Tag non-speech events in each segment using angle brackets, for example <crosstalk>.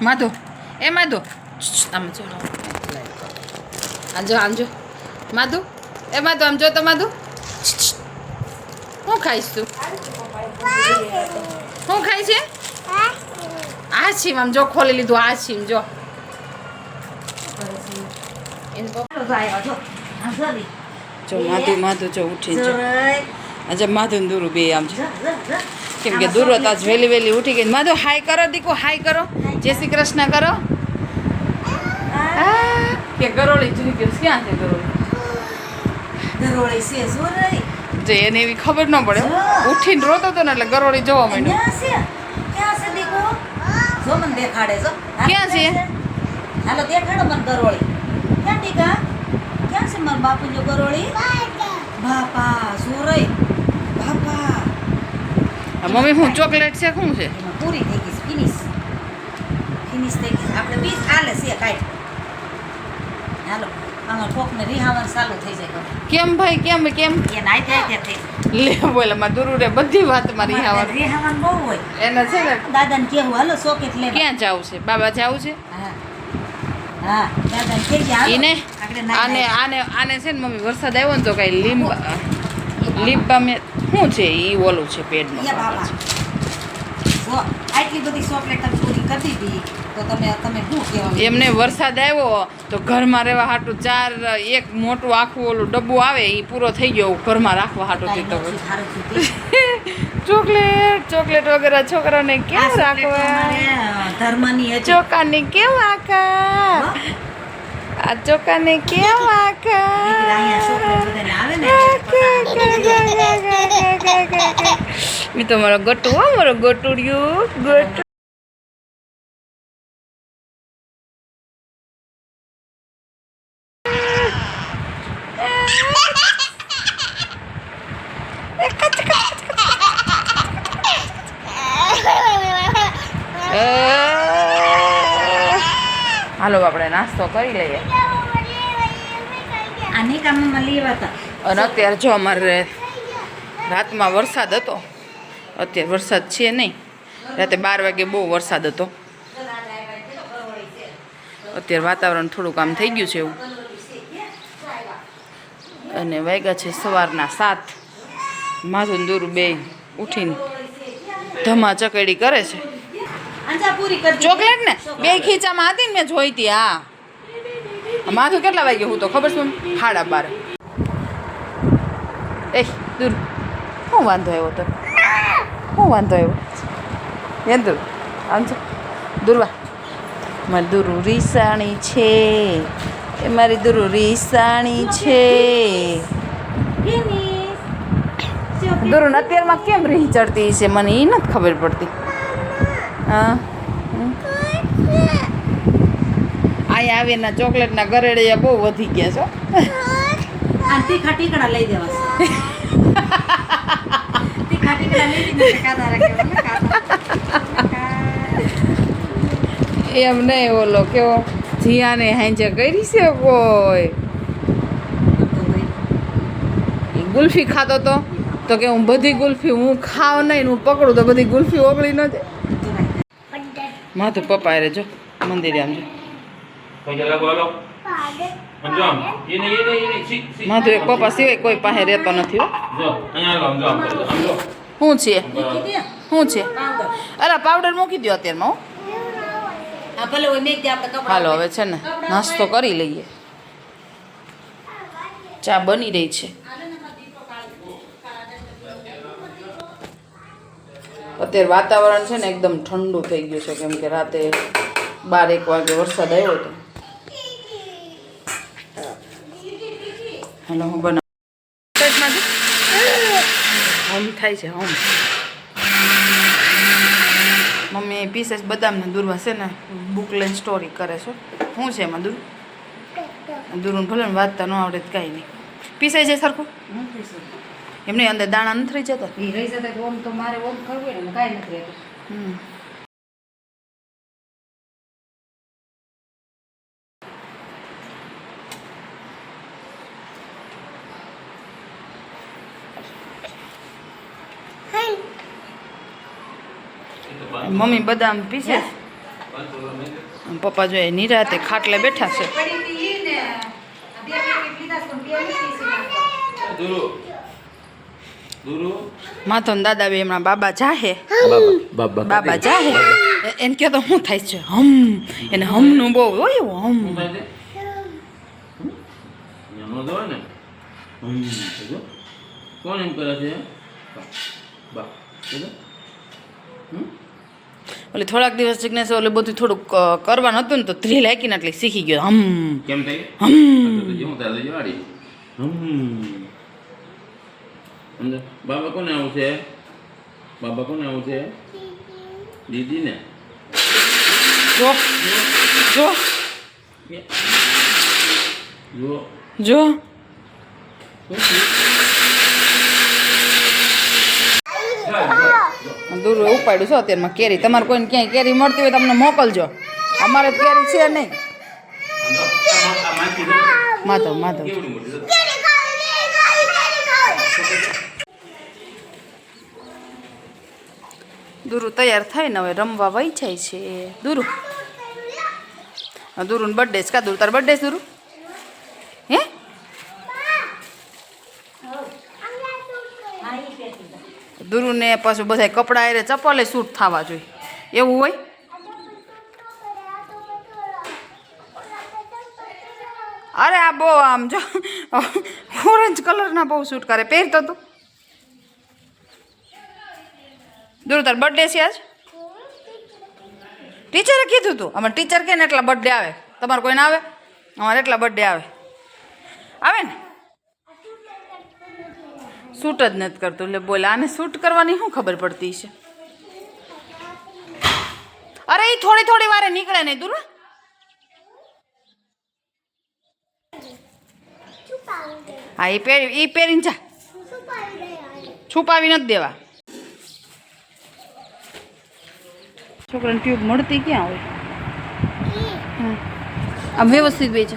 માધુ. એ માધુ. આમ જો આમ જો. આમ જો. માધુ? એ માધુ આમ જો તો માધુ. શું ખાઈશ તું? શું ખાય છે આ છીમ આમ જો ખોલી લીધું આ છીમ જો. જો માધુ માધુ જો ઉઠી જો. આજે માધુ દૂરું દુરુ બે આમ છે કેમ કે દૂર હતા વહેલી વહેલી ઉઠી ગઈ. માધુ હાય કરો દીકુ હાય કરો. જય શ્રી કૃષ્ણ કરો. કે ગરોળી જુદી ગયું ક્યાં છે ગરોળી? ગરોળી જે એને એવી ખબર ન પડે. ઉઠીને રોતો હતો ને એટલે ગરોળી જોવા માંડ્યો. ક્યાં છે? દીખું સુમન દેખાડે જો. ક્યાં છે? હાલો દેખાડો મને ગરોળી. ક્યાં દીકા? ક્યાં છે મારા બાપુ જો ગરોળી? બાપા. આ મમ્મી હું ચોકલેટ છે શું છે? પૂરી થઈ ગઈ ફિનિશ ફિનિશ થઈ ગઈ આપણે બીસ હાલે છે કાંઈ હાલો આમાં કોકને રિહાવાનું ચાલુ થઈ જાય. કેમ ભાઈ કેમ કેમ? એ નાઈ થાય કે થઈ લે બોલે માં દુરુ રે બધી વાત મારી આવવાનું રિહાવાનું બહુ હોય. એને છે ને દાદાને કેવું હાલો સોકેટ લે ક્યાં જવું છે? બાબા જવું છે? હા. હા દાદા કે જાવ ઈને? આને આને આને છે ને મમ્મી વરસાદ આવ્યો ને તો કઈ લીંબ લીંબા મેં શું છે એ ઓલું છે પેડનું? યા બાબા. જો આટલી બધી ચોકલેટ તમે પૂરી કરી દીધી તો તમે તમે શું કહેવા એમને વરસાદ આવ્યો તો ઘરમાં રહેવા હાટું ચાર એક મોટું આખું ઓલું ડબ્બું આવે એ પૂરો થઈ ગયો ઘરમાં રાખવા હાટું થતો <laughs> ચોકલેટ ચોકલેટ વગેરે છોકરાને કેમ રાખવા? ધર્મની ચોકાને કેમ આકા આ ચોકાને કેમ પસંદ. મેં તો મારો ગટુ હો મારો ગટુડિયું ગટુ હાલો આપણે નાસ્તો કરી લઈએ અને અત્યારે જો અમારે રાતમાં વરસાદ હતો અત્યારે વરસાદ છે નહીં. રાતે બાર વાગે બહુ વરસાદ હતો. અત્યારે વાતાવરણ થોડુંક આમ થઈ ગયું છે એવું. અને વાગ્યા છે સવારના સાત. માધુન દૂર બે ઉઠીને ધમા ચકેડી કરે છે. ચોકલેટ ને બે ખીચામાં હતી ને મેં જોઈતી હા. માથું કેટલા વાગે હું તો ખબર છે? સાડા બાર. એ દૂર. શું વાંધો આવ્યો તો? શું વાંધો આવ્યો? એ દૂર. આમ છો દુર્વા મારી દુરુ રીસાણી છે. એ મારી દુરુ રીસાણી છે. દુરુન અત્યારમાં કેમ રીહ ચડતી છે? મને એ નથી ખબર પડતી. હા. અહીંયા આવીને ચોકલેટના ગરેડિયા બહુ વધી ગયા છો આ ખાટી કડા લઈ દેવા. એમ નહીં ઓલો કેવો જીયાને હાંજે કરી છે કોઈ? ગુલ્ફી ખાતો તો? તો કે હું બધી ગુલ્ફી હું ખાવ નહીં હું પકડું તો બધી ગુલ્ફી ઓગળી ન જાય. માથું પપ્પા રે જો મંદિરે આમ જો. Si. માથું એક પપ્પા સિવાય કોઈ પાસે રહેતો નથી હો. શું છે શું છે. અરે પાવડર મૂકી દો અત્યારમાં હો હાલો હવે છે ને નાસ્તો કરી લઈએ ચા બની રહી છે અત્યારે વાતાવરણ છે ને એકદમ ઠંડુ થઈ ગયું છે કેમ કે રાતે બાર એક વાગે વરસાદ આવ્યો હતો હાલો હું બનાવું. હોમ થાય છે હોમ. મમ્મી પીસેસ બદામને દૂરવા છે ને બુક લઈને સ્ટોરી કરે છે. શું છે એમાં દૂર દૂરનું ભલે ને વાંચતા ન આવડે કાંઈ નહીં. પીસાઈ જાય સરખું? એમની અંદર દાણા નથી રહી જતા? રહી જતા ઓમ તો મારે ઓમ કરવું કાંઈ નથી રહેતું. હમ. મમ્મી બદામ પીસે. છે. પપ્પા જોઈએ નિરાતે ખાટલે બેઠા છે. ને દાદા બે હમણાં બાબા જાહે. બાબા બાબા. બાબા જાહે. એ- એને કહેતો શું થાય છે? હમ. એને હમનું બહુ હોય એવું હમ. કોણ એમ કરે છે? બા. બા. જો થોડાક દિવસ જિજ્ઞેસ ઓલે બધું થોડુંક કરવાનું હતું ને તો થ્રી લાકીને એટલે શીખી ગયો. હમ. કેમ થઈ? હમ. બાબા કોને આવું છે? બાબા કોને આવું છે? દીદી ને જો. જો. જુઓ જો શું થયું? દૂર ઉપાડ્યું છો અત્યારમાં કેરી. તમારે કોઈને ક્યાંય કેરી મળતી હોય તમને મોકલજો. અમારે કેરી છે નહીં. માધવ માધવ? દૂરુ તૈયાર થાય ને હવે રમવા વહી છે. દુરુ. દૂરુન બર્થડે છે કા દુરુ? તાર બર્થડે છે દૂરુ? હે? દૂરુને પાછું બધા કપડાં એરે ચપ્પલે સૂટ થવા જોઈએ. એવું હોય? અરે આ બહુ આમ જો, ઓરેન્જ કલરના બહુ સૂટ કરે. પહેરતો તું. દૂર તાર બર્થડે છે આજ? ટીચરે કીધું તું. અમારે ટીચર કે ને એટલા બર્થડે આવે. તમારે કોઈને આવે? અમારે એટલા બર્થડે આવે. આવે ને? શૂટ જ નથી કરતું. એટલે બોલે આને શૂટ કરવાની શું ખબર પડતી છે? અરે એ થોડી થોડી વારે નીકળે નહીં દૂર હા એ પહેરી એ પહેરીને જા. છુપાવી નથી દેવા. છોકરાને ટ્યુબ મળતી ક્યાં હોય. આમ વ્યવસ્થિત વેચે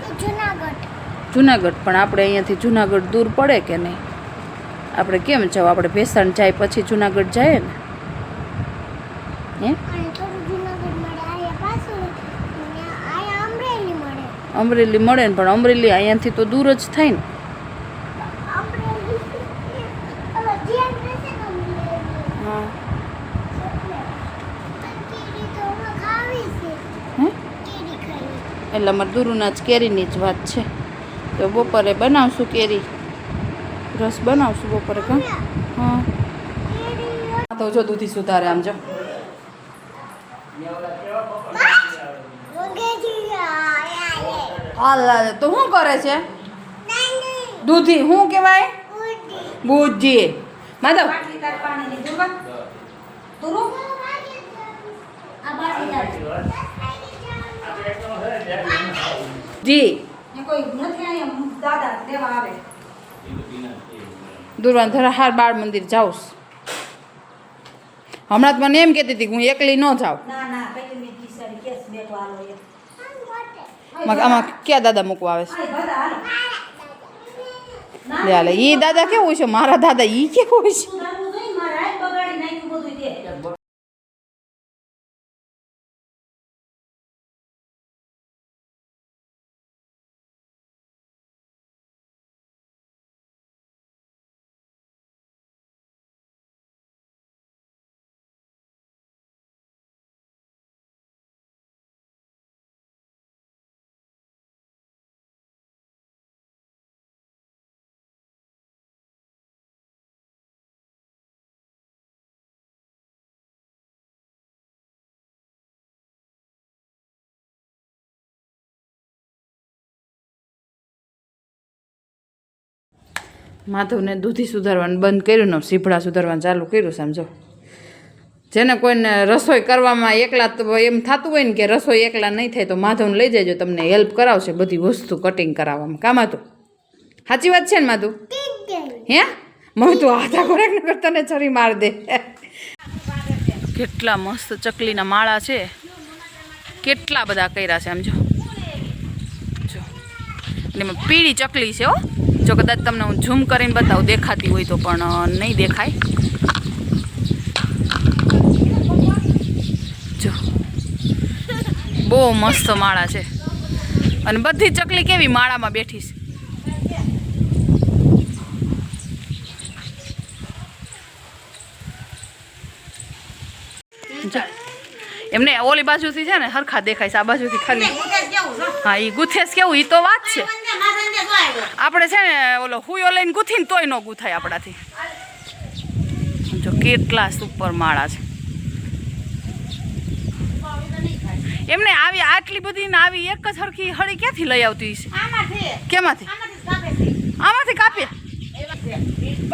જુનાગઢ પણ આપણે અહીંયાથી જુનાગઢ દૂર પડે કે નહીં? આપણે કેમ જાવ આપણે ભેસણ જાય પછી જુનાગઢ જાય ને? હે? અમરેલી મળે. ને પણ અમરેલી અહીંયાથી તો દૂર જ થાય ને. એટલે અમારે દૂરના જ કેરીની જ વાત છે. તો બપોરે બનાવશું કેરી. રસ બનાવશું બપોરે કા? હા. તો જો દૂધી સુધારે આમ જો. હાલ તો શું કરે છે? દૂધી શું કહેવાય? બુજી માધવ. જી. કોઈ નથી અહીંયા દાદા દેવા આવે. દુર્વાન ધરા હાર બાળ મંદિર જાઉં હમણાં મને એમ કહેતી હતી કે હું એકલી ન જાઉં. આમાં ક્યાં દાદા મૂકવા આવે છે? લે એ દાદા કેવું છે? મારા દાદા એ કેવું છે? માધવને દૂધી સુધારવાનું બંધ કર્યું ને સીભડા સુધારવાનું ચાલુ કર્યું સમજો જેને કોઈને રસોઈ કરવામાં એકલા તો એમ થતું હોય ને કે રસોઈ એકલા નહીં થાય તો માધવને લઈ જજો, તમને હેલ્પ કરાવશે બધી વસ્તુ કટિંગ કરાવવામાં. કામ હતું સાચી વાત છે ને માધુ હે? મને તું આધા ખોરાક ન કરતા ને માર દે. કેટલા મસ્ત ચકલીના માળા છે. કેટલા બધા કર્યા છે આમ જો. એમાં પીળી ચકલી છે હો. જો કદાચ તમને હું ઝૂમ કરીને બતાવું દેખાતી હોય તો પણ નહીં દેખાય. જો. બહુ મસ્ત માળા છે. અને બધી ચકલી કેવી માળામાં બેઠી છે. એમને ઓલી બાજુથી છે ને હરખા દેખાય છે આ બાજુથી ખાલી. હા એ ગુથેસ કેવું એ તો વાત છે. આપણે છે ને ઓલો હુયો લઈને ગૂંથીને તોય ન ગૂંથાય આપણાથી. જો કેટલા સુપર માળા છે. એમને આવી આટલી બધી ને આવી એક જ હરખી હળી ક્યાંથી લઈ આવતી છે કેમાંથી? આમાંથી કાપીએ?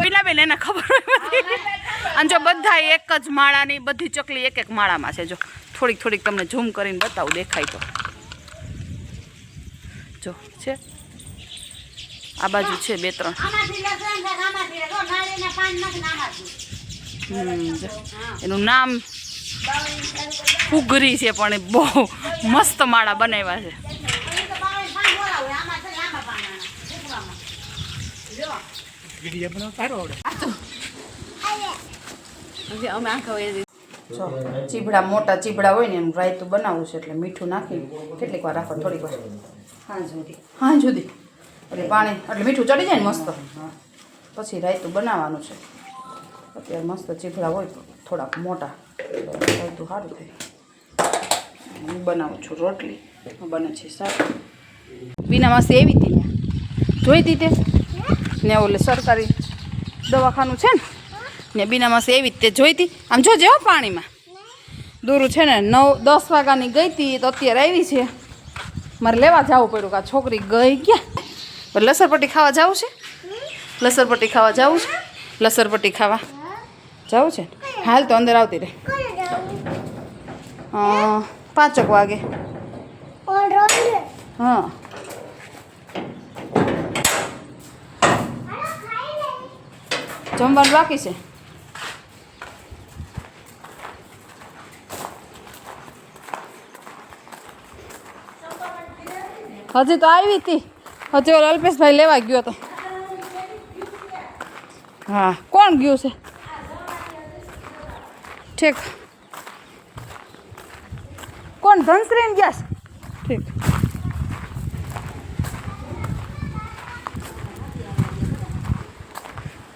પેલા બેન એને ખબર હોય બધી. અને જો બધા એક જ માળાની બધી ચકલી એક એક માળામાં છે. જો થોડીક થોડીક તમને ઝૂમ કરીને બતાવું દેખાય તો. જો છે. આ બાજુ છે બે ત્રણ. એનું નામ ફુગરી છે પણ એ બહુ મસ્ત માળા બનાવ્યા છે. ચીબડા મોટા ચીબડા હોય ને એનું રાયતું બનાવવું છે એટલે મીઠું નાખીને કેટલીક વાર રાખો થોડીક વાર. હા જુદી. હા સુધી એટલે પાણી, એટલે મીઠું ચડી જાય ને મસ્ત. પછી રાયતું બનાવવાનું છે. અત્યારે મસ્ત ચીભડા હોય થોડાક મોટા. રાયતું સારું થાય. હું બનાવું છું રોટલી. બને છે સારું બીના માસી એવી હતી ત્યાં. જોઈ હતી તે? ને ઓલે સરકારી દવાખાનું છે ને? ને બીના માસી એવી તે જોઈ હતી આમ જોજે હો પાણીમાં. દૂરું છે ને નવ, દસ વાગ્યાની ગઈ હતી તો અત્યારે આવી છે. મારે લેવા જવું પડ્યું કે આ છોકરી ગઈ પણ લસરપટ્ટી ખાવા જવું છે? લસરપટ્ટી ખાવા જવું છે? લસરપટ્ટી ખાવા જવું છે? હાલ તો અંદર આવતી રહે. પાંચક વાગે. હા. જમવાનું બાકી છે? હજી તો આવી હતી. હજી ઓલો અલ્પેશભાઈ લેવા ગયો હતો હા, કોણ ગયું છે? ઠીક. કોણ, ધનશ્રીને ગયા છે? ઠીક.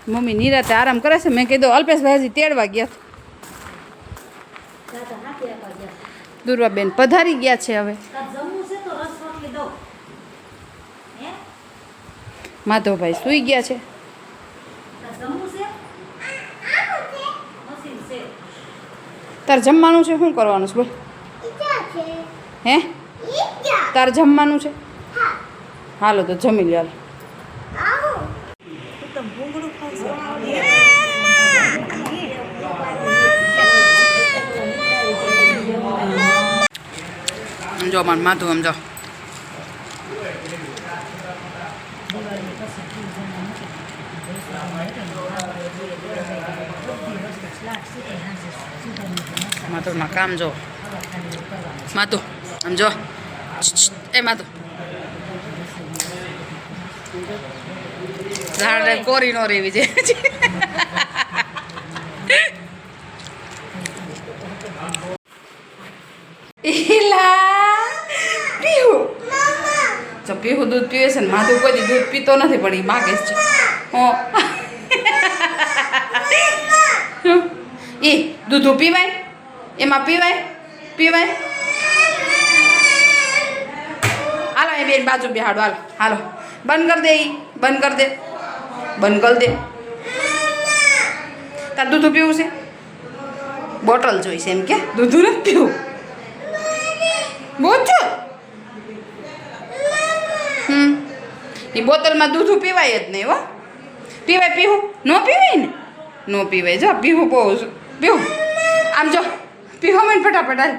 મમ્મી નિરાતે આરામ કરે છે. મેં કીધું અલ્પેશભાઈ હજી તેડવા ગયા દુર્વાબેન પધારી ગયા છે હવે. માધવભાઈ સૂઈ ગયા છે. તાર જમવાનું છે? શું કરવાનું છે બોલ. હે? તાર જમવાનું છે? હાલો તો જમી લે હાલો. જો માર માથું આમ જો કામ જો માથું આમ જો એ માથું ઝાડ કોરી નો રેવી છે. પીહુ. દૂધ પીવે છે ને, માધુ કોઈ દૂધ પીતો નથી, પણ એ માગે છે. હો. એ દૂધું પીવાય? એમાં પીવાય પીવાય હાલો એ બેન બાજુ બિહાડો હાલો હાલો બંધ કરી દે એ બંધ કરી દે બંધ કરી દે તાર દૂધું પીવું છે બોટલ જોઈશે એમ કે દૂધું નથી પીવું બોચો હમ એ બોટલમાં દૂધું પીવાય જ નહીં હો પીવાય પીવું ન પીવાય ને ન પીવાય જો પીવું બહુ પીવું આમ જો પીવો મને ફટાફટ હાલ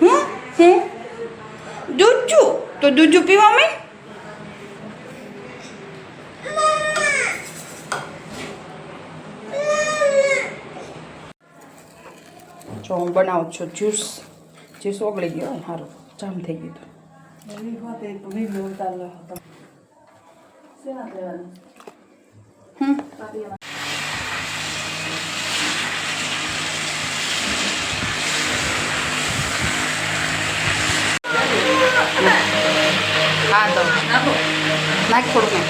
હું હું દૂધ છું તો દૂધ પીવા મેં જો હું બનાવું છું જ્યુસ જ્યુસ ઓગળી ગયો હોય સારું જામ થઈ ગયું હતું હમ નાખ થોડુંક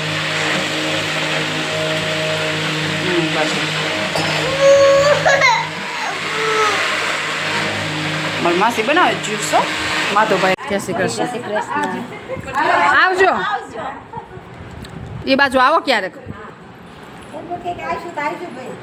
હમ માસી બનાવે જ્યુસ હો? માધવભાઈ. જય શ્રી કૃષ્ણ. આવજો. એ બાજુ આવો ક્યારેક. ભાઈ.